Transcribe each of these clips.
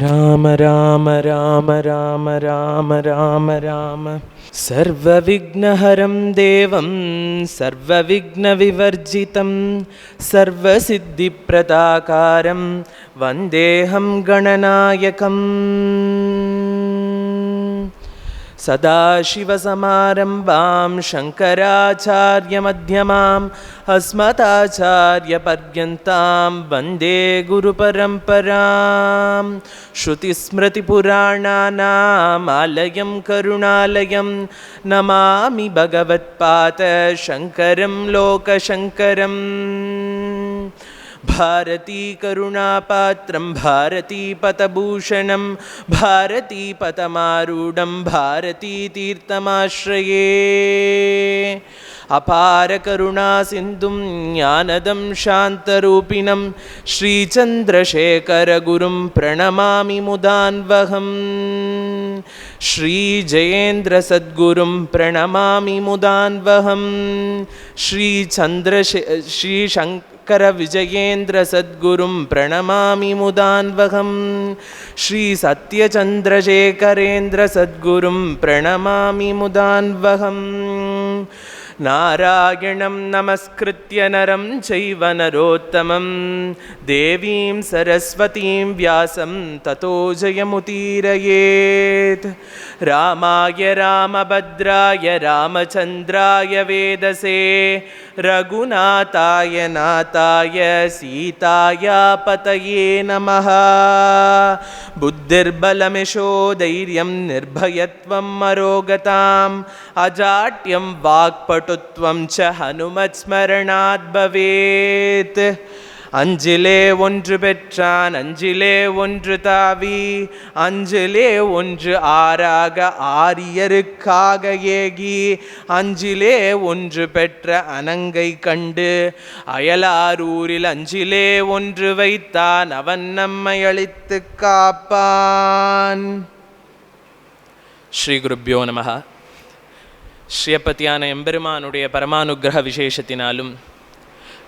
രാമ രാമ രാമ രാമ രാമ രാമ രാമ. സർവവിഘ്നഹരം ദേവം സർവവിഘ്നവിവർജിതം സർവസിദ്ധിപ്രദാകാരം വന്ദേഹം ഗണനായകം. सदाशिवसमारम्भां शङ्कराचार्यमध्यमाम् अस्मदाचार्यपर्यन्तां वन्दे गुरुपरम्परां श्रुतिस्मृतिपुराणानामालयं करुणालयं नमामि भगवत्पाद शङ्करं लोकशङ्करम् भारतीकरुणापात्रं भारतीपतभूषणं भारतीपतमारूढं भारतीतीर्थमाश्रये। अपारकरुणासिन्धुं ज्ञानदं शान्तरूपिणं श्रीचन्द्रशेखरगुरुं प्रणमामि मुदान्वहम्। श्रीजयेन्द्रसद्गुरुं प्रणमामि मुदान्वहं श्रीचन्द्रशे श्रीशङ्क शङ्करविजयेन्द्रसद्गुरुं प्रणमामि मुदान्वहं। श्रीसत्यचन्द्रशेखरेन्द्रसद्गुरुं प्रणमामि मुदान्वहम् नारायणं नमस्कृत्य नरं चैव नरोत्तमं। देवीं सरस्वतीं व्यासं ततो जयमुदीरयेत्। रामाय रामभद्राय रामचन्द्राय वेदसे। रघुनाथाय नाथाय सीतायापतये नमः। बुद्धिर्बलमिशो धैर्यं निर्भयत्वं मरोगताम्। अजाट्यं சாதுத்வம் ச ஹனுமத் ஸ்மரணாத் பவேத். அஞ்சிலே ஒன்று பெற்றான் அஞ்சிலே ஒன்று தாவி. அஞ்சிலே ஒன்று ஆறாக ஆரியருக்காக ஏகி. அஞ்சிலே ஒன்று பெற்ற அனங்கை கண்டு. அயலாரூரில் அஞ்சிலே ஒன்று வைத்தான் அவன் நம்மை அழித்து காப்பான். ஸ்ரீ குருப்பியோ நமகா ஸ்ரீயப்பத்தியான எம்பெருமானுடைய பரமானுகிரக விசேஷத்தினாலும்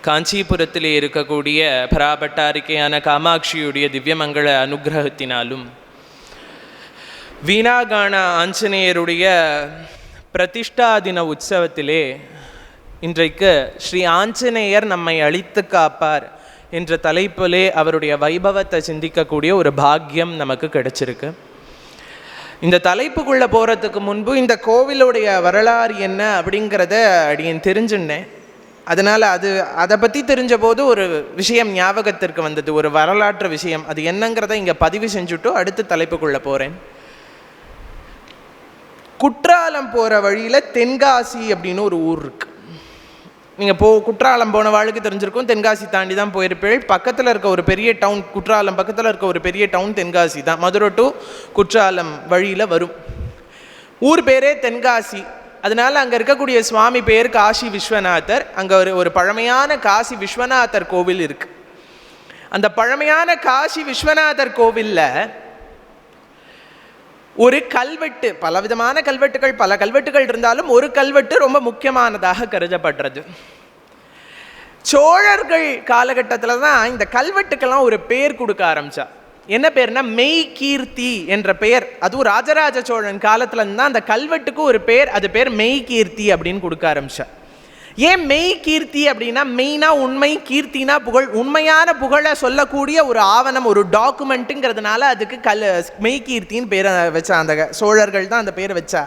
காஞ்சிபுரத்திலே இருக்கக்கூடிய பராபட்டாரிக்கையான காமாட்சியுடைய திவ்யமங்கள அனுகிரகத்தினாலும் வீணாகான ஆஞ்சநேயருடைய பிரதிஷ்டா தின உற்சவத்திலே இன்றைக்கு ஸ்ரீ ஆஞ்சநேயர் நம்மை அழித்து காப்பார் என்ற தலைப்பிலே அவருடைய வைபவத்தை சிந்திக்கக்கூடிய ஒரு பாக்கியம் நமக்கு கிடைச்சிருக்கு. இந்த தலைப்புக்குள்ளே போகிறதுக்கு முன்பு இந்த கோவிலுடைய வரலாறு என்ன அப்படிங்கிறத அடியன் தெரிஞ்சுன்னேன். அதனால் அது அதை பற்றி தெரிஞ்ச போது ஒரு விஷயம் ஞாபகத்திற்கு வந்தது. ஒரு வரலாற்று விஷயம். அது என்னங்கிறத இங்கே பதிவு செஞ்சுட்டு அடுத்த தலைப்புக்குள்ளே போகிறேன் குற்றாலம் போகிற வழியில் தென்காசி அப்படின்னு ஒரு ஊர் இருக்குது நீங்கள் போ குற்றாலம் போன வாழ்க்கை தெரிஞ்சிருக்கும். தென்காசி தாண்டி தான் போயிருப்பீள். பக்கத்தில் இருக்க ஒரு பெரிய டவுன் குற்றாலம் பக்கத்தில் இருக்க ஒரு பெரிய டவுன் தென்காசி தான். மதுரை டு குற்றாலம் வழியில் வரும். ஊர் பேரே தென்காசி. அதனால் அங்கே இருக்கக்கூடிய சுவாமி பேர் காசி விஸ்வநாதர். அங்கே ஒரு ஒரு பழமையான காசி விஸ்வநாதர் கோவில் இருக்குது அந்த பழமையான காசி விஸ்வநாதர் கோவிலில் ஒரு கல்வெட்டு பலவிதமான கல்வெட்டுகள் பல கல்வெட்டுகள் இருந்தாலும் ஒரு கல்வெட்டு ரொம்ப முக்கியமானதாக கருதப்படுறது. சோழர்கள் காலகட்டத்தில் தான் இந்த கல்வெட்டுக்கெல்லாம் ஒரு பேர் கொடுக்க ஆரம்பிச்சா. என்ன பேர்னா மெய் கீர்த்தி என்ற பெயர். அதுவும் ராஜராஜ சோழன் காலத்துலேருந்து தான் அந்த கல்வெட்டுக்கு ஒரு பேர் அது பேர் மெய் கீர்த்தி அப்படின்னு கொடுக்க ஆரம்பிச்சா. ஏன் மெய் கீர்த்தி அப்படின்னா மெயினா உண்மை கீர்த்தினா புகழ். உண்மையான புகழை சொல்லக்கூடிய ஒரு ஆவணம் ஒரு டாக்குமெண்ட்டுங்கிறதுனால அதுக்கு கல் மெய் கீர்த்தின்னு பேரை வச்சா அந்த சோழர்கள் தான் அந்த பேரை வச்சா.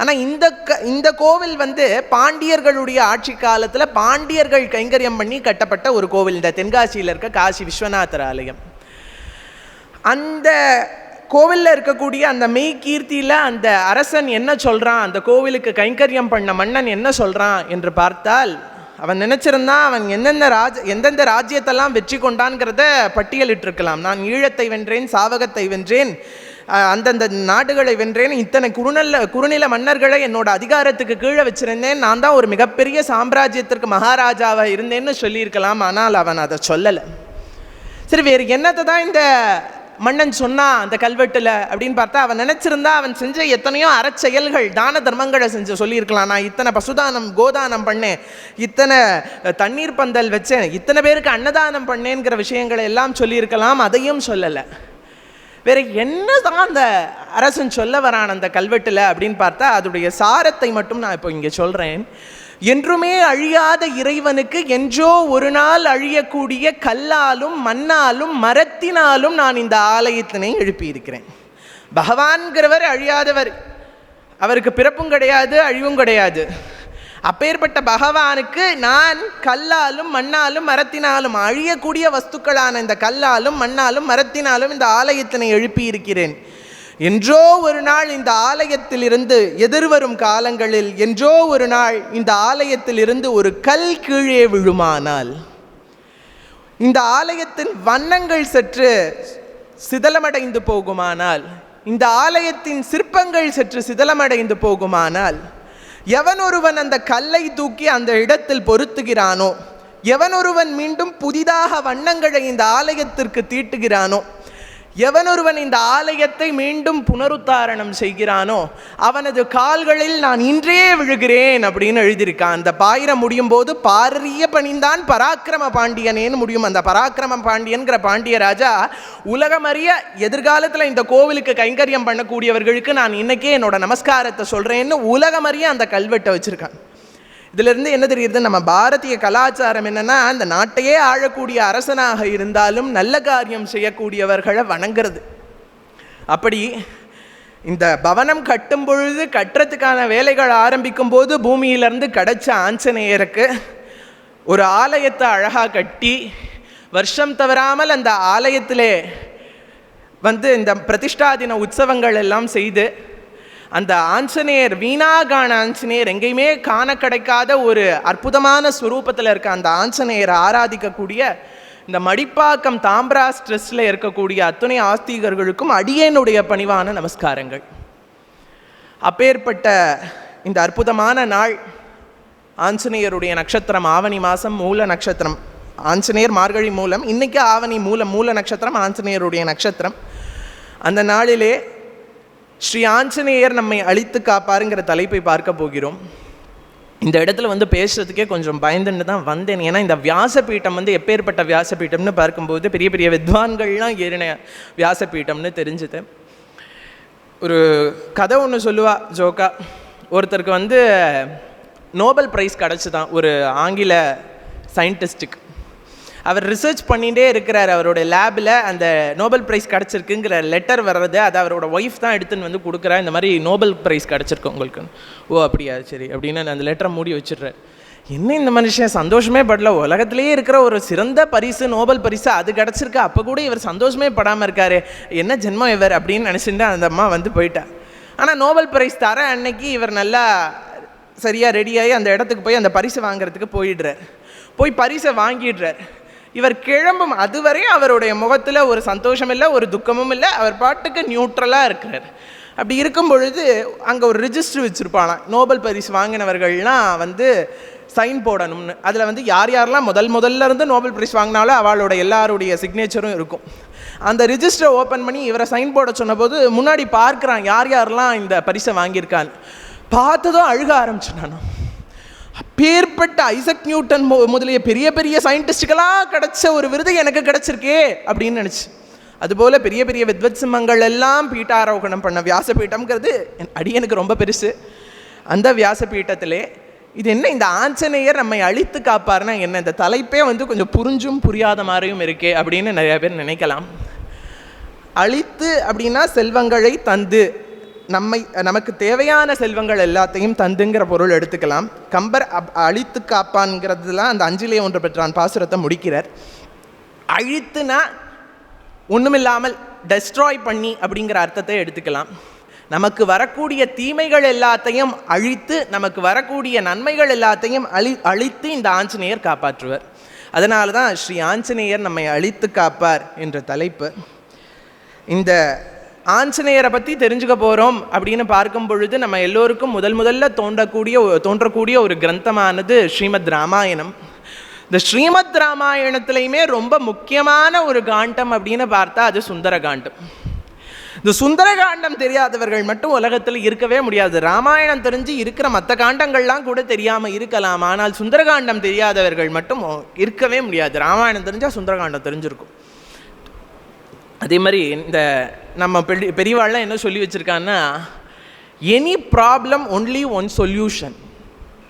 ஆனால் இந்த க இந்த கோவில் வந்து பாண்டியர்களுடைய ஆட்சி காலத்தில் பாண்டியர்கள் கைங்கரியம் பண்ணி கட்டப்பட்ட ஒரு கோவில். இந்த தென்காசியில் இருக்க காசி விஸ்வநாதர் ஆலயம். அந்த கோவிலில் இருக்கக்கூடிய அந்த மெய் கீர்த்தியில் அந்த அரசன் என்ன சொல்கிறான் அந்த கோவிலுக்கு கைங்கரியம் பண்ண மன்னன் என்ன சொல்கிறான் என்று பார்த்தால் அவன் நினச்சிருந்தான் அவன் எந்தெந்த ராஜ எந்தெந்த ராஜ்யத்தெல்லாம் வெற்றி கொண்டான்ங்கிறத பட்டியலிட்டிருக்கலாம். நான் ஈழத்தை வென்றேன் சாவகத்தை வென்றேன் அந்தந்த நாடுகளை வென்றேன் இத்தனை குறுநல்ல குறுநில மன்னர்களை என்னோட அதிகாரத்துக்கு கீழே வச்சிருந்தேன் நான் தான் ஒரு மிகப்பெரிய சாம்ராஜ்யத்திற்கு மகாராஜாவாக இருந்தேன்னு சொல்லியிருக்கலாம் ஆனால் அவன் அதை சொல்லலை. சரி வேறு என்னத்தை தான் இந்த மன்னன் சொன்னான் அந்த கல்வெட்டில் அப்படின்னு பார்த்தா அவன் நினச்சிருந்தா அவன் செஞ்ச எத்தனையோ அறச்செயல்கள் தான தர்மங்களை செஞ்சு சொல்லியிருக்கலாம். நான் இத்தனை பசுதானம் கோதானம் பண்ணேன். இத்தனை தண்ணீர் பந்தல் வச்சேன். இத்தனை பேருக்கு அன்னதானம் பண்ணேங்கிற விஷயங்களை எல்லாம் சொல்லியிருக்கலாம். அதையும் சொல்லலை. வேற என்னதான் அந்த அரசன் சொல்ல வரான் அந்த கல்வெட்டில் அப்படின்னு பார்த்தா அதோடைய சாரத்தை மட்டும் நான் இப்போ இங்கே சொல்கிறேன் என்றுமே அழியாத இறைவனுக்கு என்றோ ஒரு நாள் அழியக்கூடிய கல்லாலும் மண்ணாலும் மரத்தினாலும் நான் இந்த ஆலயத்தினை எழுப்பியிருக்கிறேன். பகவான்கிறவர் அழியாதவர். அவருக்கு பிறப்பும் கிடையாது அழிவும் கிடையாது. அப்பேற்பட்ட பகவானுக்கு நான் கல்லாலும் மண்ணாலும் மரத்தினாலும் அழியக்கூடிய வஸ்துக்களான இந்த கல்லாலும் மண்ணாலும் மரத்தினாலும் இந்த ஆலயத்தினை எழுப்பியிருக்கிறேன். என்றோ ஒரு நாள் இந்த ஆலயத்திலிருந்து எதிர்வரும் காலங்களில் என்றோ ஒரு நாள் இந்த ஆலயத்திலிருந்து ஒரு கல் கீழே விழுமானால் இந்த ஆலயத்தின் வண்ணங்கள் சற்று சிதலமடைந்து போகுமானால் இந்த ஆலயத்தின் சிற்பங்கள் சற்று சிதலமடைந்து போகுமானால் எவன் ஒருவன் அந்த கல்லை தூக்கி அந்த இடத்தில் பொருத்துகிறானோ எவன் ஒருவன் மீண்டும் புதிதாக வண்ணங்களை இந்த ஆலயத்திற்கு தீட்டுகிறானோ எவனொருவன் இந்த ஆலயத்தை மீண்டும் புனருத்தாரணம் செய்கிறானோ அவனது கால்களில் நான் இன்றே விழுகிறேன் அப்படின்னு எழுதியிருக்கான். அந்த பாயிரம் முடியும் போது பாரரிய பணிந்தான் பராக்கிரம பாண்டியனேன்னு முடியும். அந்த பராக்கிரம பாண்டியன்கிற பாண்டிய ராஜா உலகமறிய எதிர்காலத்தில் இந்த கோவிலுக்கு கைங்கரியம் பண்ணக்கூடியவர்களுக்கு நான் இன்னைக்கே என்னோட நமஸ்காரத்தை சொல்கிறேன்னு உலகமறிய அந்த கல்வெட்டை வச்சுருக்கான். இதிலிருந்து என்ன தெரியுது? நம்ம பாரதிய கலாச்சாரம் என்னென்னா அந்த நாட்டையே ஆழக்கூடிய அரசனாக இருந்தாலும் நல்ல காரியம் செய்யக்கூடியவர்களை வணங்குறது. அப்படி இந்த பவனம் கட்டும் பொழுது கட்டுறதுக்கான வேலைகள் ஆரம்பிக்கும் போது பூமியிலிருந்து கிடைச்ச ஆஞ்சநேயருக்கு ஒரு ஆலயத்தை அழகாக கட்டி வருஷம் தவறாமல் அந்த ஆலயத்திலே வந்து இந்த பிரதிஷ்டா தின உற்சவங்கள் எல்லாம் செய்து அந்த ஆஞ்சநேயர் வீணாகான ஆஞ்சநேயர் எங்கேயுமே காண கிடைக்காத ஒரு அற்புதமான ஸ்வரூபத்தில் இருக்க அந்த ஆஞ்சநேயரை ஆராதிக்கக்கூடிய இந்த மடிப்பாக்கம் தாம்பரா ஸ்ட்ரெஸ்ஸில் இருக்கக்கூடிய அத்துணை ஆஸ்திகர்களுக்கும் அடியேனுடைய பணிவான நமஸ்காரங்கள். அப்பேற்பட்ட இந்த அற்புதமான நாள் ஆஞ்சநேயருடைய நட்சத்திரம் ஆவணி மாதம் மூல நட்சத்திரம். ஆஞ்சநேயர் மார்கழி மூலம் இன்னைக்கு ஆவணி மூலம் மூல நட்சத்திரம் ஆஞ்சநேயருடைய நட்சத்திரம். அந்த நாளிலே ஸ்ரீ ஆஞ்சநேயர் நம்மை அழித்து காப்பாருங்கிற தலைப்பை பார்க்க போகிறோம். இந்த இடத்துல வந்து பேசுறதுக்கே கொஞ்சம் பயந்துன்னு தான் வந்தேன். ஏன்னா இந்த வியாசபீட்டம் வந்து எப்பேற்பட்ட வியாசபீட்டம்னு பார்க்கும்போது பெரிய பெரிய வித்வான்கள்லாம் ஏறின வியாசபீட்டம்னு தெரிஞ்சுது. ஒரு கதை ஒன்று சொல்லுவா ஜோக்கா. ஒருத்தருக்கு வந்து நோபல் ப்ரைஸ் கிடச்சிதான் ஒரு ஆங்கில சயின்டிஸ்ட்டுக்கு அவர் ரிசர்ச் பண்ணிகிட்டே இருக்கிறார் அவரோட லேபில் அந்த நோபல் ப்ரைஸ் கிடச்சிருக்குங்கிற லெட்டர் வர்றது அது அவரோட ஒய்ஃப் தான் எடுத்துன்னு வந்து கொடுக்குறா. இந்த மாதிரி நோபல் ப்ரைஸ் கிடச்சிருக்கு உங்களுக்கு. ஓ அப்படியா? சரி அப்படின்னு நான் அந்த லெட்டரை மூடி வச்சிடுறேன் என்ன இந்த மனுஷன்? சந்தோஷமே படல. உலகத்திலேயே இருக்கிற ஒரு சிறந்த பரிசு நோபல் பரிசு அது கிடச்சிருக்கு. அப்போ கூட இவர் சந்தோஷமே படாமல் இருக்காரு. என்ன ஜென்மம் இவர் அப்படின்னு நினச்சிட்டு அந்த அம்மா வந்து போயிட்டா. ஆனால் நோபல் பரிஸ் தர அன்னைக்கு இவர் நல்லா சரியாக ரெடியாகி அந்த இடத்துக்கு போய் அந்த பரிசு வாங்குறதுக்கு போயிடுறார். போய் பரிசை வாங்கிடுறார். இவர் கிளம்பும் அதுவரை அவருடைய முகத்தில் ஒரு சந்தோஷம் இல்லை ஒரு துக்கமும் இல்லை. அவர் பாட்டுக்கு நியூட்ரலாக இருக்கிறார். அப்படி இருக்கும் பொழுது அங்கே ஒரு ரிஜிஸ்டர் வச்சுருப்பானாம் நோபல் பரிசு வாங்கினவர்கள்லாம் வந்து சைன் போடணும்னு. அதில் வந்து யார் யாரெல்லாம் முதல் முதல்ல இருந்து நோபல் பிரைஸ் வாங்கினாலும் அவளோட எல்லாருடைய சிக்னேச்சரும் இருக்கும். அந்த ரிஜிஸ்டரை ஓப்பன் பண்ணி இவரை சைன் போட சொன்னபோது முன்னாடி பார்க்குறான் யார் யாரெல்லாம் இந்த பரிசை வாங்கியிருக்கான்னு. பார்த்ததும் அழுக ஆரம்பிச்சுட்டானா அப்பேற்பட்ட ஐசக் நியூட்டன் மு- முதலிய பெரிய பெரிய சயின்டிஸ்டுகளாக கிடச்ச ஒரு விருது எனக்கு கிடச்சிருக்கே அப்படின்னு நினச்சி. அதுபோல் பெரிய பெரிய வித்வத் சிம்மங்கள் எல்லாம் பீட்டாரோகணம் பண்ண வியாசபீட்டம்ங்கிறது என் அடியனுக்கு ரொம்ப பெருசு. அந்த வியாசபீட்டத்திலே இது என்ன இந்த ஆஞ்சநேயர் நம்மை அழித்து காப்பார்னா என்ன? இந்த தலைப்பே வந்து கொஞ்சம் புரிஞ்சும் புரியாத மாதிரியும் இருக்கே அப்படின்னு நிறைய பேர் நினைக்கலாம். அழித்து அப்படின்னா செல்வங்களை தந்து நம்மை நமக்கு தேவையான செல்வங்கள் எல்லாத்தையும் தந்துங்கிற பொருள் எடுத்துக்கலாம். கம்பர் அப்- அழித்து காப்பான்ங்கிறதுலாம் அந்த அஞ்சிலே ஒன்று பெற்றான் பாசுரத்தை முடிக்கிறார். அழித்துனா ஒன்றுமில்லாமல் டெஸ்ட்ராய் பண்ணி அப்படிங்கிற அர்த்தத்தை எடுத்துக்கலாம். நமக்கு வரக்கூடிய தீமைகள் எல்லாத்தையும் அழித்து நமக்கு வரக்கூடிய நன்மைகள் எல்லாத்தையும் அழி அழித்து இந்த ஆஞ்சநேயர் காப்பாற்றுவர். அதனால தான் ஸ்ரீ ஆஞ்சநேயர் நம்மை அழித்து காப்பார் என்ற தலைப்பு. இந்த ஆஞ்சநேயரை பற்றி தெரிஞ்சுக்க போகிறோம் அப்படின்னு பார்க்கும் பொழுது நம்ம எல்லோருக்கும் முதல் முதல்ல தோன்றக்கூடிய தோன்றக்கூடிய ஒரு கிரந்தமானது ஸ்ரீமத் ராமாயணம். இந்த ஸ்ரீமத் ராமாயணத்துலையுமே ரொம்ப முக்கியமான ஒரு காண்டம் அப்படின்னு பார்த்தா அது சுந்தர காண்டம் இந்த சுந்தரகாண்டம் தெரியாதவர்கள் மட்டும் உலகத்தில் இருக்கவே முடியாது. ராமாயணம் தெரிஞ்சு இருக்கிற மற்ற காண்டங்கள்லாம் கூட தெரியாமல் இருக்கலாம். ஆனால் சுந்தரகாண்டம் தெரியாதவர்கள் மட்டும் இருக்கவே முடியாது. ராமாயணம் தெரிஞ்சால் சுந்தரகாண்டம் தெரிஞ்சிருக்கும். அதே மாதிரி இந்த நம்ம பெரிய பெரியவாள்லாம் என்ன சொல்லி வச்சுருக்காங்கன்னா any problem only one solution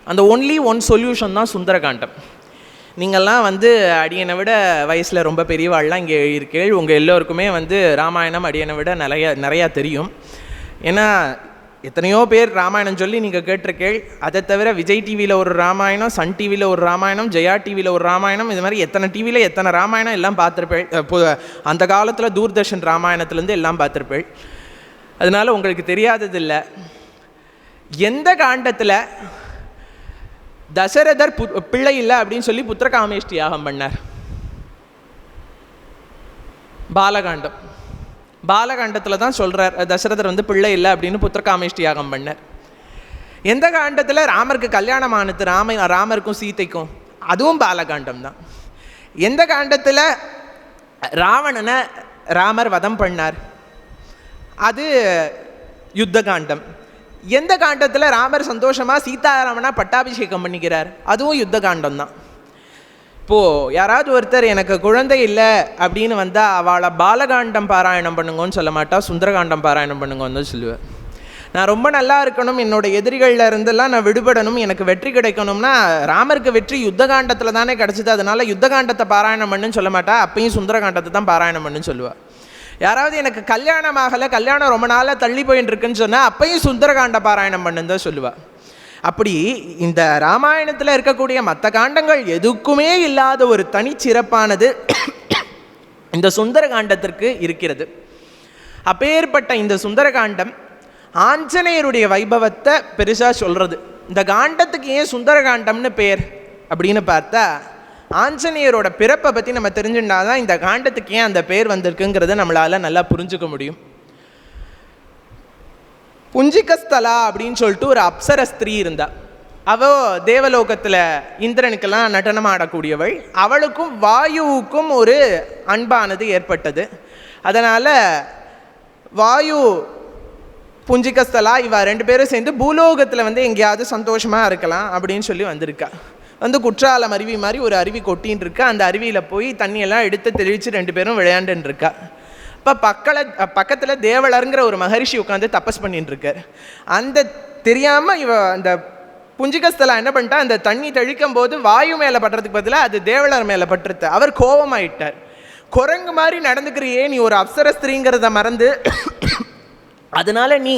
அந்த ஒன்லி ஒன் சொல்யூஷன் தான் சுந்தரகாண்டம். நீங்கள்லாம் வந்து அடியனை விட வயசில் ரொம்ப பெரியவாள்லாம் இங்கே இருக்கீள் உங்கள் எல்லோருக்குமே வந்து ராமாயணம் அடியனை விட நிறைய நிறையா தெரியும். ஏன்னா எத்தனையோ பேர் ராமாயணம் சொல்லி நீங்கள் கேட்டிருக்கேள் அதை தவிர விஜய் டிவியில் ஒரு ராமாயணம் சன் டிவியில் ஒரு ராமாயணம் ஜெயா டிவியில் ஒரு ராமாயணம் இது மாதிரி எத்தனை டிவியில் எத்தனை ராமாயணம் எல்லாம் பார்த்துருப்பேள். அந்த காலத்தில் தூர்தர்ஷன் ராமாயணத்துலேருந்து எல்லாம் பார்த்துருப்பேள். அதனால உங்களுக்கு தெரியாததில்லை. எந்த காண்டத்தில் தசரதர் பு பிள்ளை இல்லை அப்படின்னு சொல்லி புத்திரகாமேஷ்டி யாகம் பண்ணார்? பாலகாண்டம். பாலகாண்டத்தில் தான் சொல்கிறார் தசரதர் வந்து பிள்ளை இல்லை அப்படின்னு புத்திரகாமேஷ்டி யாகம் பண்ணார். எந்த காண்டத்தில் ராமருக்கு கல்யாணம் ஆனது ராம ராமருக்கும் சீத்தைக்கும் அதுவும் பாலகாண்டம் தான். எந்த காண்டத்தில் ராவணனை ராமர் வதம் பண்ணார் அது யுத்த காண்டம். எந்த காண்டத்தில் ராமர் சந்தோஷமாக சீதாராமனா பட்டாபிஷேகம் பண்ணிக்கிறார் அதுவும் யுத்த காண்டம் தான். இப்போது யாராவது ஒருத்தர் எனக்கு குழந்தை இல்லை அப்படின்னு வந்தால் அவளை பாலகாண்டம் பாராயணம் பண்ணுங்கன்னு சொல்ல மாட்டா சுந்தரகாண்டம் பாராயணம் பண்ணுங்கன்னு சொல்லுவேன் நான் ரொம்ப நல்லா இருக்கணும் என்னோட எதிரிகளில் இருந்தெல்லாம் நான் விடுபடணும் எனக்கு வெற்றி கிடைக்கணும்னா ராமருக்கு வெற்றி யுத்த காண்டத்தில் தானே கிடச்சிது அதனால யுத்த காண்டத்தை பாராயணம் பண்ணுன்னு சொல்ல மாட்டா அப்பயும் சுந்தரகாண்டத்தை தான் பாராயணம் பண்ணுன்னு சொல்லுவாள் யாராவது எனக்கு கல்யாணம் ஆகலை கல்யாணம் ரொம்ப நாளாக தள்ளி போயின்னு இருக்குன்னு சொன்னால் அப்பயும் சுந்தரகாண்ட பாராயணம் பண்ணுன்னு தான் சொல்லுவாள் அப்படி இந்த ராமாயணத்தில் இருக்கக்கூடிய மற்ற காண்டங்கள் எதுக்குமே இல்லாத ஒரு தனிச்சிறப்பானது இந்த சுந்தரகாண்டத்திற்கு இருக்கிறது. அப்பேற்பட்ட இந்த சுந்தரகாண்டம் ஆஞ்சநேயருடைய வைபவத்தை பெருசாக சொல்கிறது இந்த காண்டத்துக்கு ஏன் சுந்தரகாண்டம்னு பேர் அப்படின்னு பார்த்தா ஆஞ்சநேயரோட பிறப்பை பற்றி நம்ம தெரிஞ்சுட்டா தான் இந்த காண்டத்துக்கு ஏன் அந்த பேர் வந்திருக்குங்கிறத நம்மளால் நல்லா புரிஞ்சுக்க முடியும். புஞ்சிகஸ்தலா அப்படின்னு சொல்லிட்டு ஒரு அப்சர ஸ்திரீ இருந்தா. அவ தேவலோகத்தில் இந்திரனுக்கெல்லாம் நடனம் ஆடக்கூடியவள் அவளுக்கும் வாயுவுக்கும் ஒரு அன்பானது ஏற்பட்டது. அதனால் வாயு புஞ்சிகஸ்தலா இவ ரெண்டு பேரும் சேர்ந்து பூலோகத்தில் வந்து எங்கேயாவது சந்தோஷமாக இருக்கலாம் அப்படின்னு சொல்லி வந்திருக்கா. வந்து குற்றாலம் அருவி மாதிரி ஒரு அருவி கொட்டின்னு இருக்கா. அந்த அருவியில் போய் தண்ணியெல்லாம் எடுத்து தெளித்து ரெண்டு பேரும் விளையாண்டுன்னு இருக்கா. இப்போ பக்கல பக்கத்தில் தேவலருங்கிற ஒரு மகரிஷி உட்காந்து தபஸ் பண்ணிட்டு இருக்கார் அந்த தெரியாமல் இவ அந்த புஞ்சிகஸ்தலா என்ன பண்ணிட்டா அந்த தண்ணி தெளிக்கும் போது வாயு மேலே படுறதுக்கு பதிலாக அது தேவலர் மேலே பட்டுருது அவர் கோபமாயிட்டார். குரங்கு மாதிரி நடந்துக்கிறியே நீ ஒரு அப்சரஸ்திரிங்கிறத மறந்து அதனால நீ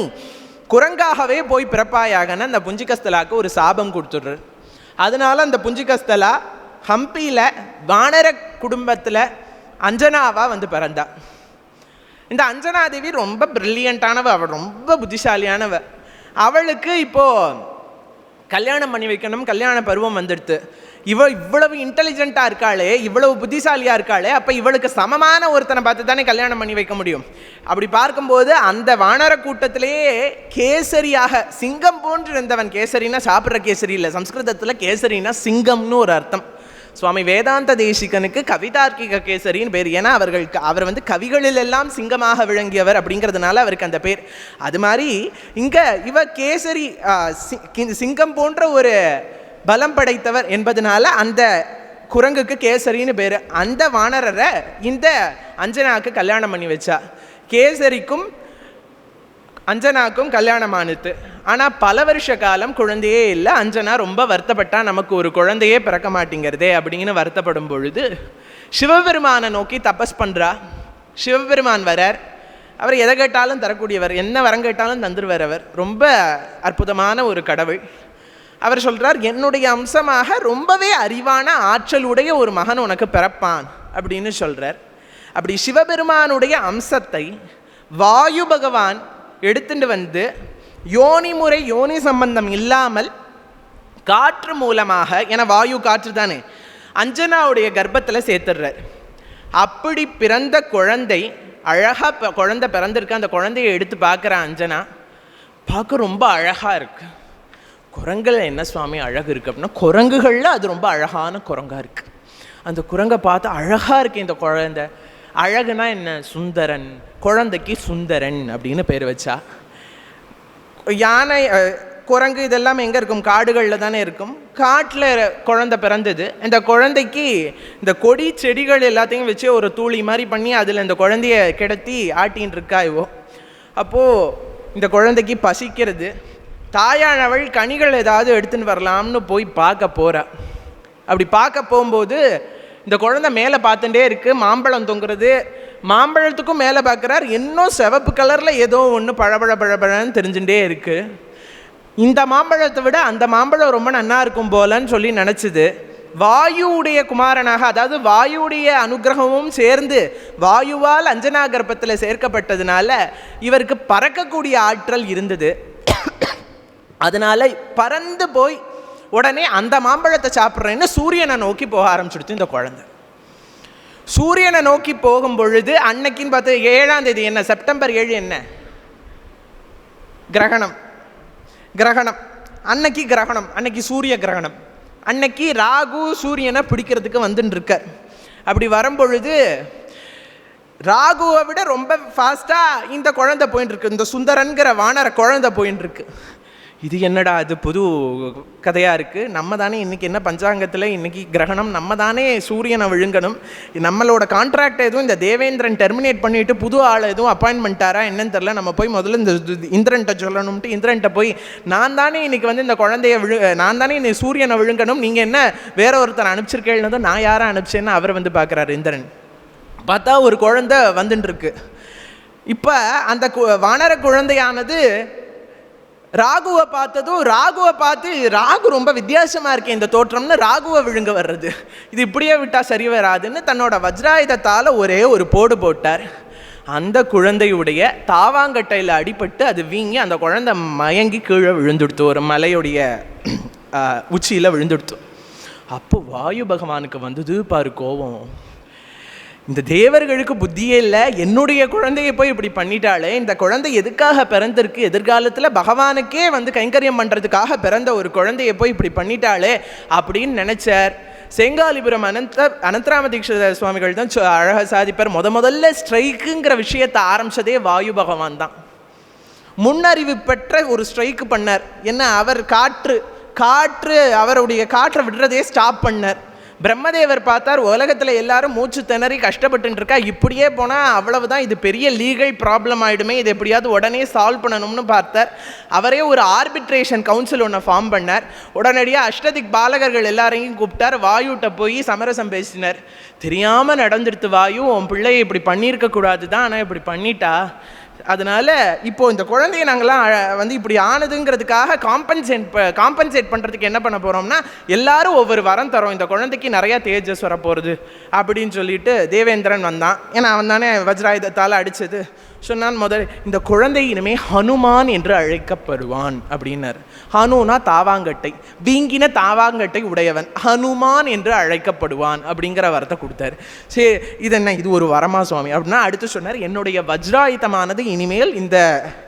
குரங்காகவே போய் பிறப்பாயாகன்னு அந்த புஞ்சிகஸ்தலாவுக்கு ஒரு சாபம் கொடுத்துடுறார். அதனால அந்த புஞ்சிகஸ்தலா ஹம்பியில் வானர குடும்பத்தில் அஞ்சனாவாக வந்து பிறந்தா. இந்த அஞ்சனாதேவி ரொம்ப பிரில்லியண்ட்டானவ அவள் ரொம்ப புத்திசாலியானவ. அவளுக்கு இப்போது கல்யாணம் பண்ணி வைக்கணும் கல்யாண பருவம் வந்துடுது இவ இவ்வளவு இன்டெலிஜென்ட்டாக இருக்காளே இவ்வளவு புத்திசாலியாக இருக்காளே அப்போ இவளுக்கு சமமான ஒருத்தனை பார்த்து தானே கல்யாணம் பண்ணி வைக்க முடியும். அப்படி பார்க்கும்போது அந்த வானர கூட்டத்திலேயே கேசரியாக சிங்கம் போன்று இருந்தவன் கேசரினா சாப்பிட்ற கேசரி இல்லை சம்ஸ்கிருதத்தில் கேசரினா சிங்கம்னு ஒரு அர்த்தம். சுவாமி வேதாந்த தேசிகனுக்கு கவிதார்க்கிக கேசரின்னு பேர். ஏன்னா அவர்கள் அவர் வந்து கவிகளில் எல்லாம் சிங்கமாக விளங்கியவர் அப்படிங்கிறதுனால அவருக்கு அந்த பேர். அது மாதிரி இங்கே இவ கேசரி சி- சிங்கம் போன்ற ஒரு பலம் படைத்தவர் என்பதனால அந்த குரங்குக்கு கேசரின்னு பேர். அந்த வானரரை இந்த அஞ்சனாவுக்கு கல்யாணம் பண்ணி வச்சா. கேசரிக்கும் அஞ்சனாக்கும் கல்யாணம் ஆனால் பல வருஷ காலம் குழந்தையே இல்லை. அஞ்சனா ரொம்ப வருத்தப்பட்டா நமக்கு ஒரு குழந்தையே பிறக்க மாட்டேங்கிறதே அப்படின்னு வருத்தப்படும் பொழுது சிவபெருமானை நோக்கி தபஸ் பண்ணுறா சிவபெருமான் வரார். அவர் எதை கேட்டாலும் தரக்கூடியவர். என்ன வரம் கேட்டாலும் தந்துருவார் அவர். ரொம்ப அற்புதமான ஒரு கடவுள். அவர் சொல்கிறார் என்னுடைய அம்சமாக ரொம்பவே அறிவான ஆற்றலுடைய ஒரு மகன் உனக்கு பிறப்பான் அப்படின்னு சொல்கிறார் அப்படி சிவபெருமானுடைய அம்சத்தை வாயு பகவான் எடுத்துட்டு வந்து யோனி முறை யோனி சம்பந்தம் இல்லாமல் காற்று மூலமாக என வாயு காற்று தானே அஞ்சனாவுடைய கர்ப்பத்தில் சேர்த்துடுறார். அப்படி பிறந்த குழந்தை அழகாக ப- குழந்தை பிறந்திருக்கு அந்த குழந்தையை எடுத்து பார்க்குற அஞ்சனா பார்க்க ரொம்ப அழகாக இருக்குது குரங்கில் என்ன சுவாமி அழகு இருக்குது அப்படின்னா குரங்குகளில் அது ரொம்ப அழகான குரங்காக இருக்குது அந்த குரங்கை பார்த்து அழகாக இருக்குது இந்த குழந்தை. அழகுனா என்ன? சுந்தரன். குழந்தைக்கு சுந்தரன் அப்படின்னு பேர் வச்சா யானை குரங்கு இதெல்லாம் எங்கே இருக்கும்? காடுகளில் தானே இருக்கும். காட்டில் குழந்தை பிறந்தது. இந்த குழந்தைக்கு இந்த கொடி செடிகள் எல்லாத்தையும் வச்சு ஒரு தூளி மாதிரி பண்ணி அதில் இந்த குழந்தைய கிடத்தி ஆட்டின்னு இருக்கா இவோ. அப்போது இந்த குழந்தைக்கு பசிக்கிறது. தாயானவள் கனிகள் ஏதாவது எடுத்துன்னு வரலாம்னு போய் பார்க்க போகிற அப்படி பார்க்க போகும்போது இந்த குழந்தை மேலே பார்த்துட்டே இருக்குது மாம்பழம் தொங்குறது மாம்பழத்துக்கும் மேலே பார்க்குறார் இன்னும் சிவப்பு கலரில் ஏதோ ஒன்று பழபழ பழபழன்னு தெரிஞ்சுட்டே இருக்குது இந்த மாம்பழத்தை விட அந்த மாம்பழம் ரொம்ப நன்னா இருக்கும் போலன்னு சொல்லி நினச்சிது. வாயுவுடைய குமாரனாக அதாவது வாயுடைய அனுகிரகமும் சேர்ந்து வாயுவால் அஞ்சனா கர்ப்பத்தில் சேர்க்கப்பட்டதுனால இவருக்கு பறக்கக்கூடிய ஆற்றல் இருந்தது. அதனால் பறந்து போய் உடனே அந்த மாம்பழத்தை சாப்பிட்றேன்னு சூரியனை நோக்கி போக ஆரம்பிச்சுடுச்சு இந்த குழந்தை. சூரியனை நோக்கி போகும் பொழுது அன்னைக்குன்னு பார்த்து ஏழாம் தேதி என்ன? செப்டம்பர் ஏழு என்ன? கிரகணம். கிரகணம். அன்னைக்கு கிரகணம். அன்னைக்கு சூரிய கிரகணம். அன்னைக்கு ராகு சூரியனை பிடிக்கிறதுக்கு வந்துன்னு இருக்கார். அப்படி வரும்பொழுது ராகுவை விட ரொம்ப ஃபாஸ்ட்டாக இந்த குழந்தை போயின்னு இருக்கு. இந்த சுந்தரன்கிற வானர குழந்தை போயின்னு இருக்கு. இது என்னடா இது புது கதையாக இருக்குது நம்ம தானே இன்றைக்கி என்ன பஞ்சாங்கத்தில் இன்றைக்கி கிரகணம்? நம்ம தானே சூரியனை விழுங்கணும்? நம்மளோட கான்ட்ராக்ட் எதுவும் இந்த தேவேந்திரன் டெர்மினேட் பண்ணிவிட்டு புது ஆள் எதுவும் அப்பாயின்மெண்ட்டாரா என்னன்னு தெரில நம்ம போய் முதல்ல இந்த இந்திரன்ட்ட சொல்லணும்ட்டு இந்திரன்ட்ட போய் நான் தானே இன்றைக்கி வந்து இந்த குழந்தைய விழு நான் தானே இன்னைக்கு சூரியனை விழுங்கணும்? நீங்கள் என்ன வேற ஒருத்தர் அனுப்பிச்சிருக்கேன்னு நான் யாரை அனுப்பிச்சேன்னு அவர் வந்து பார்க்குறாரு இந்திரன். பார்த்தா ஒரு குழந்தை வந்துட்டுருக்கு. இப்போ அந்த கு- வானர குழந்தையானது ராகுவை பார்த்ததும் ராகுவை பார்த்து ராகு ரொம்ப வித்தியாசமாக இருக்கே இந்த தோற்றம்னு ராகுவை விழுங்க வர்றது. இது இப்படியே விட்டால் சரி வராதுன்னு தன்னோட வஜ்ராயுதத்தால் ஒரே ஒரு போடு போட்டார். அந்த குழந்தையுடைய தாவாங்கட்டையில் அடிபட்டு அது வீங்கி அந்த குழந்தை மயங்கி கீழே விழுந்துடுத்து ஒரு மலையுடைய உச்சியில் விழுந்துடுத்து. அப்போ வாயு பகவானுக்கு வந்தது பாரு கோபம். இந்த தேவர்களுக்கு புத்தியே இல்லை என்னுடைய குழந்தையை போய் இப்படி பண்ணிட்டாலே இந்த குழந்தை எதுக்காக பிறந்திருக்கு? எதிர்காலத்தில் பகவானுக்கே வந்து கைங்கரியம் பண்ணுறதுக்காக பிறந்த ஒரு குழந்தையை போய் இப்படி பண்ணிட்டாளே அப்படின்னு நினச்சார். செங்காலிபுரம் அனந்த அனந்தராம தீட்சித சுவாமிகள் தான் சொ- சாதிப்பார். முத முதல்ல ஸ்ட்ரைக்குங்கிற விஷயத்தை ஆரம்பிச்சதே வாயு பகவான் தான். முன்னறிவு பெற்ற ஒரு ஸ்ட்ரைக்கு பண்ணார். என்ன அவர் காற்று காற்று அவருடைய காற்றை விடுறதே ஸ்டாப் பண்ணார். பிரம்மதேவர் பார்த்தார் உலகத்தில் எல்லாரும் மூச்சு திணறி கஷ்டப்பட்டு இருக்கா இப்படியே போனால் அவ்வளவுதான் இது பெரிய லீகல் ப்ராப்ளம் ஆயிடுமே இது எப்படியாவது உடனே சால்வ் பண்ணணும்னு பார்த்தார். அவரே ஒரு ஆர்பிட்ரேஷன் கவுன்சில் ஒன்று ஃபார்ம் பண்ணார். உடனடியாக அஷ்டதிக் பாலகர்கள் எல்லாரையும் கூப்பிட்டார் வாயுட்ட போய் சமரசம் பேசினார். தெரியாமல் நடந்துடுத்து வாயு உன் பிள்ளையை இப்படி பண்ணியிருக்கக்கூடாது தான் ஆனால் இப்படி பண்ணிட்டா? அதனால இப்போ இந்த குழந்தைய நாங்கள்லாம் அழ- வந்து இப்படி ஆனதுங்கிறதுக்காக காம்பன்சேட் காம்பன்சேட் பண்ணுறதுக்கு என்ன பண்ண போகிறோம்னா எல்லாரும் ஒவ்வொரு வரம் தரோம். இந்த குழந்தைக்கு நிறையா தேஜஸ் வரப்போகிறது அப்படின்னு சொல்லிட்டு தேவேந்திரன் வந்தான். ஏன்னா அவன் தானே வஜ்ராயுதத்தால் அடித்தது சொன்னான் முதல் இந்த குழந்தை இனிமே ஹனுமான் என்று அழைக்கப்படுவான் அப்படின்னார். ஹனுனா தாவாங்கட்டை வீங்கின தாவாங்கட்டை உடையவன் ஹனுமான் என்று அழைக்கப்படுவான் அப்படிங்கிற வரத்தை கொடுத்தாரு. சரி இது என்ன இது ஒரு வரமா சுவாமி? அப்படின்னா அடுத்து சொன்னார் என்னுடைய வஜ்ராயுதமானது இனிமேல் இந்த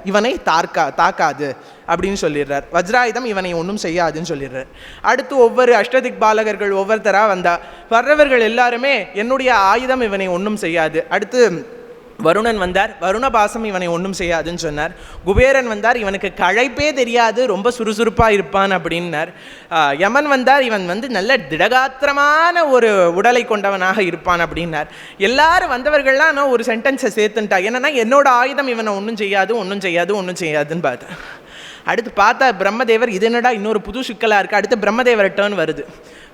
இவனை தாக்கா தாக்காது அப்படின்னு சொல்லிடுறார். வஜ்ராயுதம் இவனை ஒன்றும் செய்யாதுன்னு சொல்லிடுறார். அடுத்து ஒவ்வொரு அஷ்டதிக் பாலகர்கள் ஒவ்வொருத்தராக வந்தா வர்றவர்கள் எல்லாருமே என்னுடைய ஆயுதம் இவனை ஒன்றும் செய்யாது. அடுத்து வருணன் வந்தார். வருணபாசம் இவனை ஒன்றும் செய்யாதுன்னு சொன்னார். குபேரன் வந்தார். இவனுக்கு களைப்பே தெரியாது. ரொம்ப சுறுசுறுப்பாக இருப்பான் அப்படின்னார். யமன் வந்தார். இவன் வந்து நல்ல திடகாத்திரமான ஒரு உடலை கொண்டவனாக இருப்பான் அப்படின்னார். எல்லாரும் வந்தவர்கள்லாம் நான் ஒரு சென்டென்ஸை சேர்த்துட்டா என்னன்னா என்னோட ஆயுதம் இவனை ஒன்றும் செய்யாது ஒன்றும் செய்யாது ஒன்றும் செய்யாதுன்னு பார்த்தேன் அடுத்து பார்த்தா பிரம்மதேவர் இது என்னடா இன்னொரு புது சிக்கலாக இருக்குது அடுத்து பிரம்மதேவர் டேர்ன் வருது.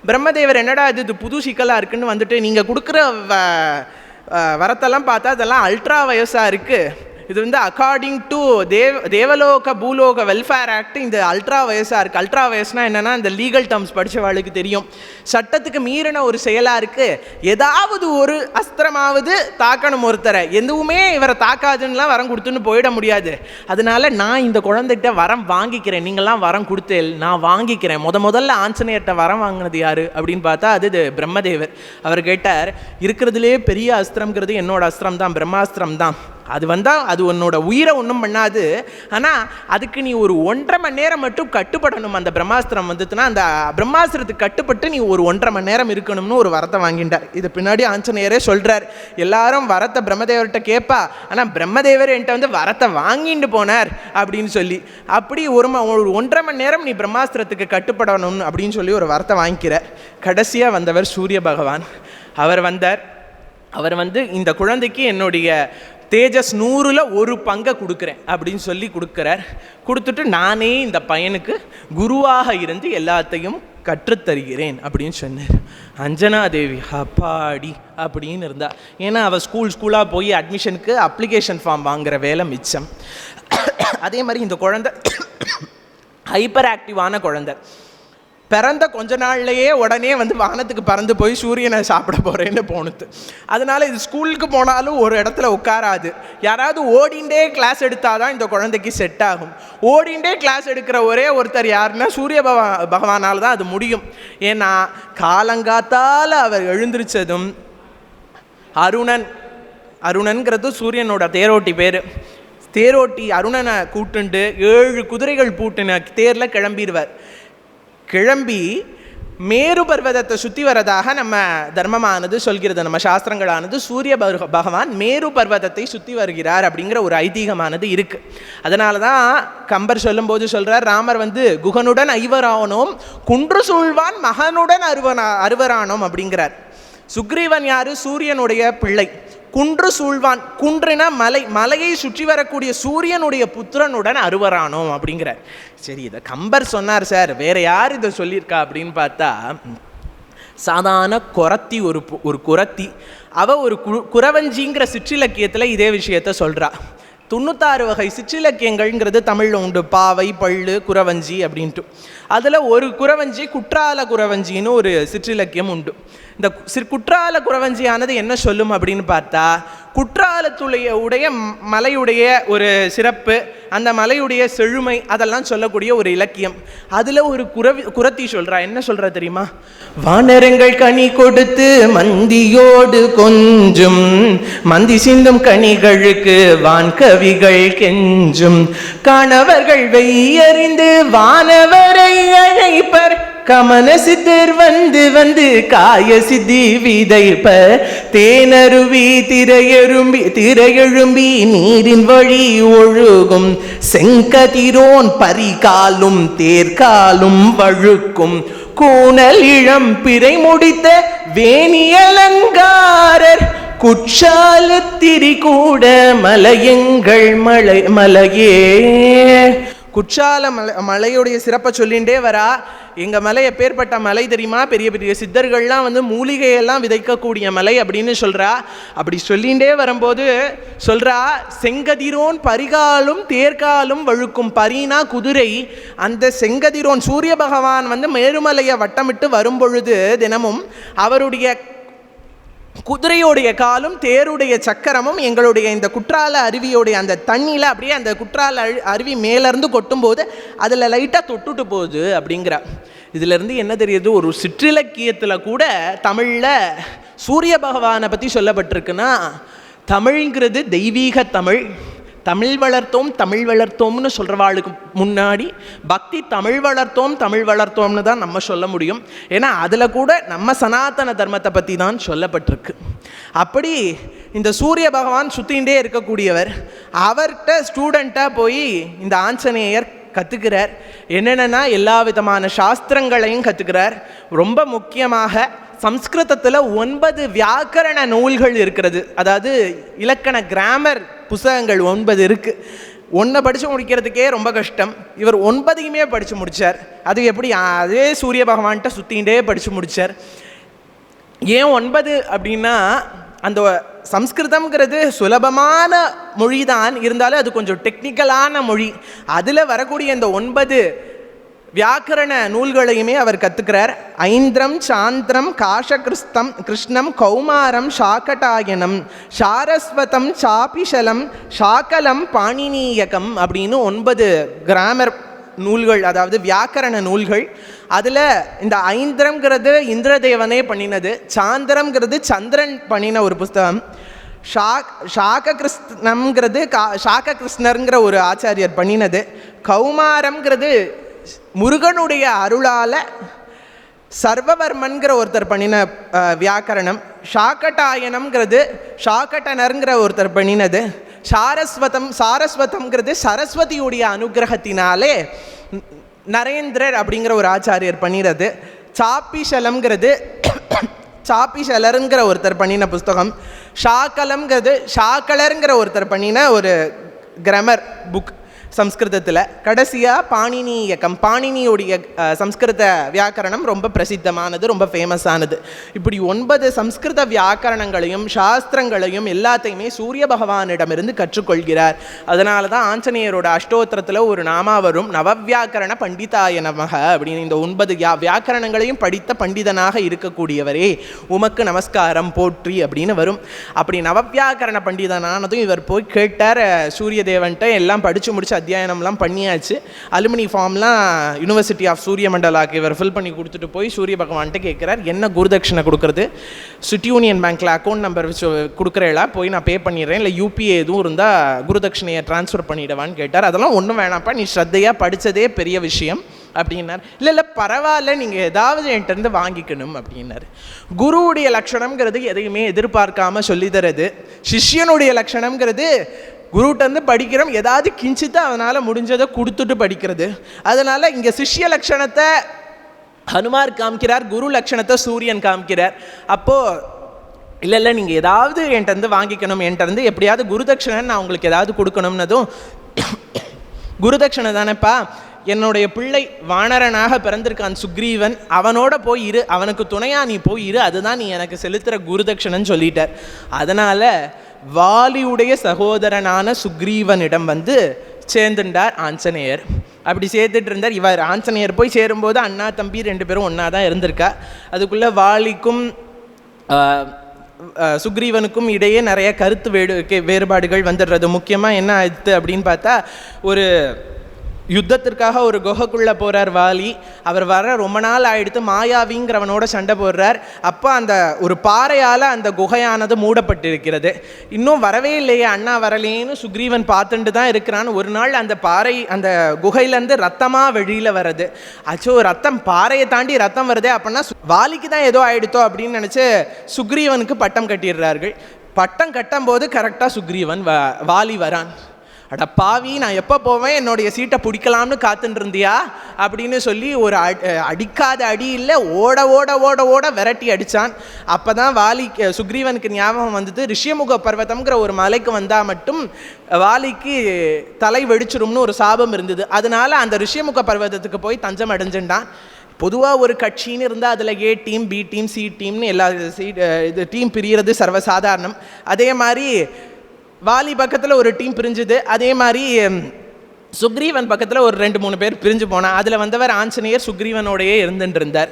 பிரம்மதேவர் என்னடா இது இது புது சிக்கலாக இருக்குன்னு வந்துட்டு நீங்கள் கொடுக்குற வ- வரத்தெல்லாம் பார்த்தா அதெல்லாம் அல்ட்ரா வயசாக இருக்குது இது வந்து அக்கார்டிங் டு தேவ் தேவலோக பூலோக வெல்ஃபேர் ஆக்ட் இந்த அல்ட்ரா வயசாக இருக்குது அல்ட்ரா வயசுனா என்னென்னா இந்த லீகல் டேர்ம்ஸ் படித்தவாளுக்கு தெரியும். சட்டத்துக்கு மீறின ஒரு செயலாக இருக்குது ஏதாவது ஒரு அஸ்திரமாவது தாக்கணும் ஒருத்தரை. எதுவுமே இவரை தாக்காதுன்னெலாம் வரம் கொடுத்துன்னு போயிட முடியாது. அதனால நான் இந்த குழந்தைகிட்ட வரம் வாங்கிக்கிறேன். நீங்களாம் வரம் கொடுத்தேல் நான் வாங்கிக்கிறேன். முத முதல்ல ஆஞ்சநேயர்கிட்ட வரம் வாங்கினது யார் அப்படின்னு பார்த்தா அது இது பிரம்மதேவர். அவர் கேட்டார் இருக்கிறதுலே பெரிய அஸ்திரம்ங்கிறது என்னோட அஸ்திரம் தான் பிரம்மாஸ்திரம் தான் அது வந்தால் அது உன்னோட உயிரை ஒன்றும் பண்ணாது. ஆனால் அதுக்கு நீ ஒரு ஒன்றரை மணி நேரம் மட்டும் கட்டுப்படணும். அந்த பிரம்மாஸ்திரம் வந்துச்சுன்னா அந்த பிரம்மாஸ்திரத்துக்கு கட்டுப்பட்டு நீ ஒரு ஒன்றரை மணி நேரம் இருக்கணும்னு ஒரு வரத்தை வாங்கிட்டார். இது பின்னாடி ஆஞ்சநேயரே சொல்கிறார் எல்லாரும் வரத்தை பிரம்மதேவர்கிட்ட கேட்பா ஆனால் பிரம்மதேவர் என்கிட்ட வந்து வரத்தை வாங்கிட்டு போனார் அப்படின்னு சொல்லி. அப்படி ஒரு ம ஒரு ஒன்றரை மணி நேரம் நீ பிரம்மாஸ்திரத்துக்கு கட்டுப்படணும் அப்படின்னு சொல்லி ஒரு வரத்தை வாங்கிக்கிற. கடைசியாக வந்தவர் சூரிய பகவான். அவர் வந்தார். அவர் வந்து இந்த குழந்தைக்கு என்னுடைய தேஜஸ் நூறில் ஒரு பங்கை கொடுக்குறேன் அப்படின்னு சொல்லி கொடுக்குறார். கொடுத்துட்டு நானே இந்த பையனுக்கு குருவாக இருந்து எல்லாத்தையும் கற்றுத்தருகிறேன் அப்படின்னு சொன்னார். அஞ்சனா தேவி அப்பாடி அப்படின்னு இருந்தா. ஏன்னா அவள் ஸ்கூல் ஸ்கூலாக போய் அட்மிஷனுக்கு அப்ளிகேஷன் ஃபார்ம் வாங்குற வேலை மிச்சம். அதே மாதிரி இந்த குழந்தை ஹைப்பர் ஆக்டிவான குழந்தை. பிறந்த கொஞ்ச நாள்லையே உடனே வந்து வானத்துக்கு பறந்து போய் சூரியனை சாப்பிட போகிறேன்னு போணுது. அதனால இது ஸ்கூலுக்கு போனாலும் ஒரு இடத்துல உட்காராது. யாராவது ஓடிண்டே கிளாஸ் எடுத்தாதான் இந்த குழந்தைக்கு செட் ஆகும். ஓடிண்டே கிளாஸ் எடுக்கிற ஒரே ஒருத்தர் யாருன்னா சூரிய பகவா பகவானால் தான் அது முடியும். ஏன்னா காலங்காத்தால் அவர் எழுந்திருச்சதும் அருணன் அருணன்கிறது சூரியனோட தேரோட்டி பேர். தேரோட்டி அருணனை கூட்டுண்டு ஏழு குதிரைகள் பூட்டின தேரில் கிளம்பிடுவார் கிளம்பி மேரு பர்வதத்தை சுற்றி வரதாக நம்ம தர்மமானது சொல்கிறது நம்ம சாஸ்திரங்களானது. சூரிய பக- பகவான் மேரு பர்வதத்தை சுற்றி வருகிறார் அப்படிங்கிற ஒரு ஐதீகமானது இருக்குது அதனால தான் கம்பர் சொல்லும்போது சொல்கிறார் ராமர் வந்து குகனுடன் ஐவரானோம் குன்று சூழ்வான் மகனுடன் அருவனா அருவரானோம் அப்படிங்கிறார். சுக்ரீவன் யாரு? சூரியனுடைய பிள்ளை. குன்று சூழ்வான் குன்றுனா மலை மலையை சுற்றி வரக்கூடிய சூரியனுடைய புத்திரனுடன் அருவரானோம் அப்படிங்கிறார். சரி இதை கம்பர் சொன்னார் சார். வேற யார் இதை சொல்லியிருக்கா அப்படின்னு பார்த்தா சாதாரண குரத்தி ஒரு ஒரு குரத்தி. அவ ஒரு கு குறவஞ்சிங்கிற சிற்றிலக்கியத்தில் இதே விஷயத்த சொல்கிறா தொண்ணூத்தாறு வகை சிற்றிலக்கியங்கள்ங்கிறது தமிழில் உண்டு. பாவை பள்ளு குறவஞ்சி அப்படின்ட்டு. அதில் ஒரு குறவஞ்சி குற்றால குறவஞ்சின்னு ஒரு சிற்றிலக்கியம் உண்டு. இந்த சிறு குற்றால குறவஞ்சியானது என்ன சொல்லும் அப்படின்னு பார்த்தா குற்றாலத்துடைய உடைய மலையுடைய ஒரு சிறப்பு அந்த மலையுடைய செழுமை அதெல்லாம் சொல்லக்கூடிய ஒரு இலக்கியம். அதில் ஒரு குறவி குரத்தி சொல்கிறா என்ன சொல்கிறா தெரியுமா? வானரங்கள் கனி கொடுத்து மந்தியோடு கொஞ்சும் மந்தி சிந்தும் கனிகளுக்கு வான்கவிகள் கெஞ்சும். கணவர்கள் வெய்யறிந்து வானவரை அழைப்பர் கமல சித்தர் வந்து வந்து காய சித்தி விதைப்ப தேனருவி திரையெழும்பி திரையெழும்பி நீரின் வழி ஒழுகும். செங்கதிரோன் பரிகாலும் தேர்காலும் வழுக்கும். கூனல் இளம் பிறை முடித்த வேணியலங்காரர் குற்றாலத்திரி கூட மலையங்கள் மலை மலையே. குற்றால மலை மலையுடைய சிறப்பை சொல்லிகிட்டே வரா. எங்கள் மலை எப்பேற்பட்ட மலை தெரியுமா? பெரிய பெரிய சித்தர்கள்லாம் வந்து மூலிகையெல்லாம் விதைக்கக்கூடிய மலை அப்படின்னு சொல்கிறா அப்படி சொல்லிகிட்டே வரும்போது சொல்கிறா செங்கதிரோன் பரிகாலும் தேர்காலும் வழுக்கும் பரினா குதிரை. அந்த செங்கதிரோன் சூரிய பகவான் வந்து மேருமலையை வட்டமிட்டு வரும்பொழுது தினமும் அவருடைய குதிரையுடைய காலும் தேருடைய சக்கரமும் எங்களுடைய இந்த குற்றால அருவியோடைய அந்த தண்ணியில் அப்படியே அந்த குற்றால அழு- அருவி மேலேருந்து கொட்டும்போது அதில் லைட்டாக தொட்டுட்டு போகுது அப்படிங்கிற. இதிலேருந்து என்ன தெரியுது? ஒரு சிற்றிலக்கியத்தில் கூட தமிழில் சூரிய பகவானை பற்றி சொல்லப்பட்டிருக்குன்னா தமிழ்ங்கிறது தெய்வீக தமிழ். தமிழ் வளர்த்தோம் தமிழ் வளர்த்தோம்னு சொல்கிறவாளுக்கு முன்னாடி பக்தி தமிழ் வளர்த்தோம் தமிழ் வளர்த்தோம்னு தான் நம்ம சொல்ல முடியும். ஏன்னா அதில் கூட நம்ம சனாதன தர்மத்தை பற்றி தான் சொல்லப்பட்டிருக்கு. அப்படி இந்த சூரிய பகவான் சுற்றிகிட்டே இருக்கக்கூடியவர் அவர்கிட்ட ஸ்டூடெண்ட்டாக போய் இந்த ஆஞ்சநேயர் கற்றுக்கிறார் என்னென்னா எல்லா விதமான சாஸ்திரங்களையும் கற்றுக்கிறார் ரொம்ப முக்கியமாக சம்ஸ்கிருதத்தில் ஒன்பது வியாக்கரண நூல்கள் இருக்கிறது. அதாவது இலக்கண கிராமர் புத்தகங்கள் ஒன்பது இருக்குது ஒன்றை படித்து முடிக்கிறதுக்கே ரொம்ப கஷ்டம். இவர் ஒன்பதையுமே படித்து முடித்தார் அது எப்படி? அதே சூரிய பகவான்கிட்ட சுற்றிகிட்டே படித்து முடித்தார் ஏன் ஒன்பது அப்படின்னா அந்த சம்ஸ்கிருதம்ங்கிறது சுலபமான மொழி தான் இருந்தாலும் அது கொஞ்சம் டெக்னிக்கலான மொழி. அதில் வரக்கூடிய இந்த ஒன்பது வியாக்கரண நூல்களையுமே அவர் கற்றுக்கிறார் ஐந்திரம் சாந்திரம் காஷகிருஸ்தம் கிருஷ்ணம் கௌமாரம் சாக்கட்டாயனம் சாரஸ்வதம் சாபிஷலம் சாக்கலம் பாணினீயகம் அப்படின்னு ஒன்பது கிராமர் நூல்கள் அதாவது வியாக்கரண நூல்கள் அதில் இந்த ஐந்திரம்ங்கிறது இந்திரதேவனே பண்ணினது சாந்திரம்ங்கிறது சந்திரன் பண்ணின ஒரு புஸ்தகம் ஷாக் ஷாக கிருஷ்ணம்ங்கிறது கா ஷாக கிருஷ்ணருங்கிற ஒரு ஆச்சாரியர் பண்ணினது கௌமாரம்ங்கிறது முருகனுடைய அருளால் சர்வவர்மன்கிற ஒருத்தர் பண்ணின வியாக்கரணம் ஷாக்கட்டாயனம்ங்கிறது ஷாக்கட்டனருங்கிற ஒருத்தர் பண்ணினது சாரஸ்வதம் சாரஸ்வதம்ங்கிறது சரஸ்வதியுடைய அனுகிரகத்தினாலே நரேந்திரர் அப்படிங்கிற ஒரு ஆச்சாரியர் பண்ணிடுறது சாப்பிஷலம்ங்கிறது சாப்பிஷலருங்கிற ஒருத்தர் பண்ணின புஸ்தகம். ஷாக்கலம்ங்கிறது ஷாக்கலருங்கிற ஒருத்தர் பண்ணின ஒரு கிரமர் புக் சம்ஸ்கிருதத்தில் கடைசியாக பாணினி இயக்கம். பாணினியுடைய சம்ஸ்கிருத வியாக்கரணம் ரொம்ப பிரசித்தமானது ரொம்ப ஃபேமஸானது இப்படி ஒன்பது சம்ஸ்கிருத வியாக்கரணங்களையும் சாஸ்திரங்களையும் எல்லாத்தையுமே சூரிய பகவானிடமிருந்து கற்றுக்கொள்கிறார். அதனால தான் ஆஞ்சநேயரோட அஷ்டோத்திரத்தில் ஒரு நாமா வரும் நவவியாக்கரண பண்டிதாய நமக அப்படின்னு இந்த ஒன்பது யா வியாக்கரணங்களையும் படித்த பண்டிதனாக இருக்கக்கூடியவரே உமக்கு நமஸ்காரம் போற்றி அப்படின்னு வரும். அப்படி நவவியாக்கரண பண்டிதனானதும் இவர் போய் கேட்டார் சூரிய தேவன்ட்ட எல்லாம் படித்து முடிச்சு அத்தியாயனம்லாம் பண்ணியாச்சு. அலுமினி ஃபார்ம்லாம் யூனிவர்சிட்டி ஆஃப் சூரிய மண்டலாக்கு இவர் ஃபில் பண்ணி கொடுத்துட்டு போய் சூரிய பகவான்கிட்ட கேட்குறார் என்ன குருதட்சணை கொடுக்குறது? சிட்டி யூனியன் பேங்க்கில் அக்கௌண்ட் நம்பர் வச்சு கொடுக்குறேளா? போய் நான் பே பண்ணிடுறேன். இல்லை யூபிஏ எதுவும் இருந்தால் குருதட்சணையை ட்ரான்ஸ்ஃபர் பண்ணிவிடவான்னு கேட்டார். அதெல்லாம் ஒன்றும் வேணாப்பா நீ ஸ்ரத்தையாக படித்ததே பெரிய விஷயம். அப்படின்னார். இல்லை இல்லை பரவாயில்ல. நீங்கள் ஏதாவது என்கிட்டருந்து வாங்கிக்கணும். அப்படின்னாரு. குருவுடைய லட்சணம்ங்கிறது எதையுமே எதிர்பார்க்காம சொல்லி தரது சிஷ்யனுடைய லட்சணம்ங்கிறது குருட்டேருந்து படிக்கிறோம் ஏதாவது கிஞ்சித்து அதனால் முடிஞ்சதை கொடுத்துட்டு படிக்கிறது. அதனால் இங்கே சிஷ்ய லக்ஷணத்தை ஹனுமார் காமிக்கிறார் குரு லக்ஷணத்தை சூரியன் காமிக்கிறார். அப்போது இல்லை இல்லை நீங்கள் ஏதாவது என்கிட்ட இருந்து வாங்கிக்கணும் என்கிட்ட இருந்து எப்படியாவது குருதட்சணை நான் உங்களுக்கு ஏதாவது கொடுக்கணும்னதும் குருதட்சணை தானேப்பா. என்னுடைய பிள்ளை வானரனாக பிறந்திருக்கான் சுக்ரீவன். அவனோட போய் இரு அவனுக்கு துணையாக நீ போய் இரு அதுதான் நீ எனக்கு செலுத்துகிற குருதட்சணைன்னு சொல்லிட்டார். அதனால் வாலியுடைய சகோதரனான சுக்ரீவனிடம் வந்து சேர்ந்துட்டார் ஆஞ்சநேயர். அப்படி சேர்த்துட்டு இருந்தார் இவர் ஆஞ்சநேயர் போய் சேரும்போது அண்ணா தம்பி ரெண்டு பேரும் ஒன்றா தான் இருந்திருக்கா. அதுக்குள்ளே வாலிக்கும் சுக்ரீவனுக்கும் இடையே நிறைய கருத்து வேடு கே- வேறுபாடுகள் வந்துடுறது. முக்கியமாக என்ன ஆயிடுத்து அப்படின்னு பார்த்தா ஒரு யுத்தத்திற்காக ஒரு குகைக்குள்ளே போகிறார் வாலி. அவர் வர ரொம்ப நாள் ஆகிடுத்து மாயாவிங்கிறவனோட சண்டை போடுறார். அப்போ அந்த ஒரு பாறையால் அந்த குகையானது மூடப்பட்டிருக்கிறது. இன்னும் வரவே இல்லையே அண்ணா வரலேன்னு சுக்ரீவன் பார்த்துட்டு தான் இருக்கிறான். ஒரு நாள் அந்த பாறை அந்த குகையிலேருந்து ரத்தமாக வெளியில் வருது அச்சோ ரத்தம் பாறையை தாண்டி ரத்தம் வருதே அப்படின்னா சு- வாலிக்கு தான் ஏதோ ஆயிடுத்தோ அப்படின்னு நினச்சி சுக்ரீவனுக்கு பட்டம் கட்டிடுறார்கள். பட்டம் கட்டும்போது கரெக்டாக சுக்ரீவன் வ வாலி வரான். அட பாவி நான் எப்போ போவேன்? என்னுடைய சீட்டை பிடிக்கலாம்னு காத்துட்டு இருந்தியா அப்படின்னு சொல்லி ஒரு அடிக்காத அடி இல்லை ஓட ஓட ஓட ஓட விரட்டி அடித்தான் அப்போ தான் வாலி சுக்ரீவனுக்கு ஞாபகம் வந்தது ரிஷியமுக பர்வதம்ங்கிற ஒரு மலைக்கு வந்தால் மட்டும் வாலிக்கு தலை வெடிச்சிரும்னு ஒரு சாபம் இருந்தது. அதனால அந்த ரிஷியமுக பர்வதத்துக்கு போய் தஞ்சம் அடைஞ்சுட்டான் பொதுவாக ஒரு கட்சின்னு இருந்தால் அதில் A team B team C டீம்னு எல்லா சி இது டீம் பிரியறது சர்வசாதாரணம். அதே மாதிரி வாலி பக்கத்தில் ஒரு டீம் பிரிஞ்சுது. அதே மாதிரி சுக்ரீவன் பக்கத்தில் ஒரு ரெண்டு மூணு பேர் பிரிஞ்சு போனான் அதில் வந்தவர் ஆஞ்சநேயர் சுக்ரீவனோடையே இருந்துட்டு இருந்தார்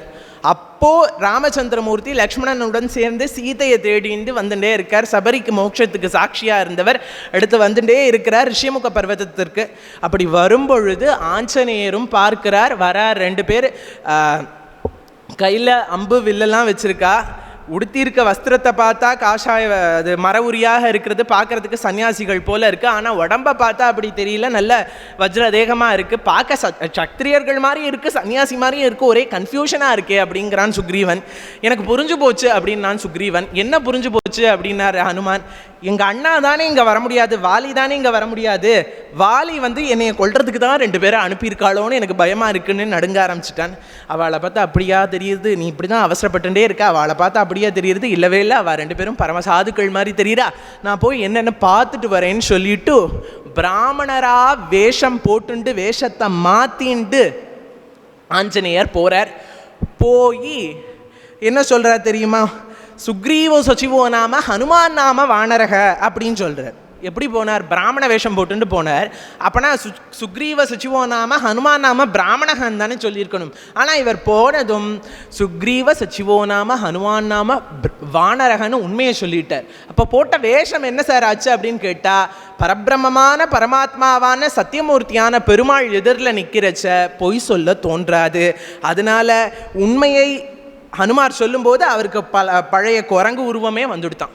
அப்போது ராமச்சந்திரமூர்த்தி லக்ஷ்மணனுடன் சேர்ந்து சீதையை தேடிண்டு வந்துட்டே இருக்கார். சபரிக்கு மோட்சத்துக்கு சாட்சியாக இருந்தவர் அடுத்து வந்துட்டே இருக்கிறார் ரிஷிமுக பர்வதத்திற்கு. அப்படி வரும்பொழுது ஆஞ்சநேயரும் பார்க்கிறார் வரார். ரெண்டு பேர் கையில் அம்பு வில்லெல்லாம் வச்சுருக்கா. உடுத்தியிருக்க வஸ்திரத்தை பார்த்தா காஷாய அது மர உரியாக இருக்கிறது பார்க்கறதுக்கு சன்னியாசிகள் போல இருக்குது ஆனால் உடம்ப பார்த்தா அப்படி தெரியல. நல்ல வஜ்ர தேகமாக இருக்குது பார்க்க ச- சத்திரியர்கள் மாதிரி இருக்குது சன்னியாசி மாதிரியும் இருக்கு. ஒரே கன்ஃபியூஷனாக இருக்கே அப்படிங்கிறான் சுக்ரீவன். எனக்கு புரிஞ்சு போச்சு அப்படின்னான் சுக்ரீவன். என்ன புரிஞ்சு போச்சு அப்படின்னாரு ஹனுமான். எங்கள் அண்ணா தானே இங்கே வர முடியாது வாலி தானே இங்கே வர முடியாது. வாலி வந்து என்னையை கொல்றதுக்கு தான் ரெண்டு பேரை அனுப்பியிருக்காளோன்னு எனக்கு பயமாக இருக்குன்னு நடுங்க ஆரம்பிச்சிட்டான். அவளை பார்த்தா அப்படியா தெரியுது நீ இப்படி தான் அவசரப்பட்டுட்டே இருக்க. அவளை பார்த்தா அப்படியா தெரியுது இல்லவே இல்லை அவள் ரெண்டு பேரும் பரம சாதுக்கள் மாதிரி தெரியுறா. நான் போய் என்னென்ன பார்த்துட்டு வரேன்னு சொல்லிட்டு பிராமணரா வேஷம் போட்டுண்டு வேஷத்தை மாற்றிண்டு ஆஞ்சநேயர் போகிறார் போய் என்ன சொல்கிறார் தெரியுமா? சுக்ரீவோ சச்சிவோ நாம ஹனுமான் நாம வானரக அப்படின்னு சொல்கிறார் எப்படி போனார்? பிராமண வேஷம் போட்டுட்டு போனார். அப்போனா சு சுக்ரீவ சச்சிவோ நாம ஹனுமான் நாம பிராமணகன் தானே சொல்லியிருக்கணும். ஆனால் இவர் போனதும் சுக்ரீவ சச்சிவோ நாம ஹனுமான் நாம வானரகன்னு உண்மையை சொல்லிட்டார். அப்போ போட்ட வேஷம் என்ன சார் ஆச்சு அப்படின்னு கேட்டால் பரபிரமமான பரமாத்மாவான சத்தியமூர்த்தியான பெருமாள் எதிரில் நிற்கிறச்ச பொய் சொல்ல தோன்றாது. அதனால உண்மையை ஹனுமார் சொல்லும்போது அவருக்கு பல பழைய குரங்கு உருவமே வந்துடுத்தான்.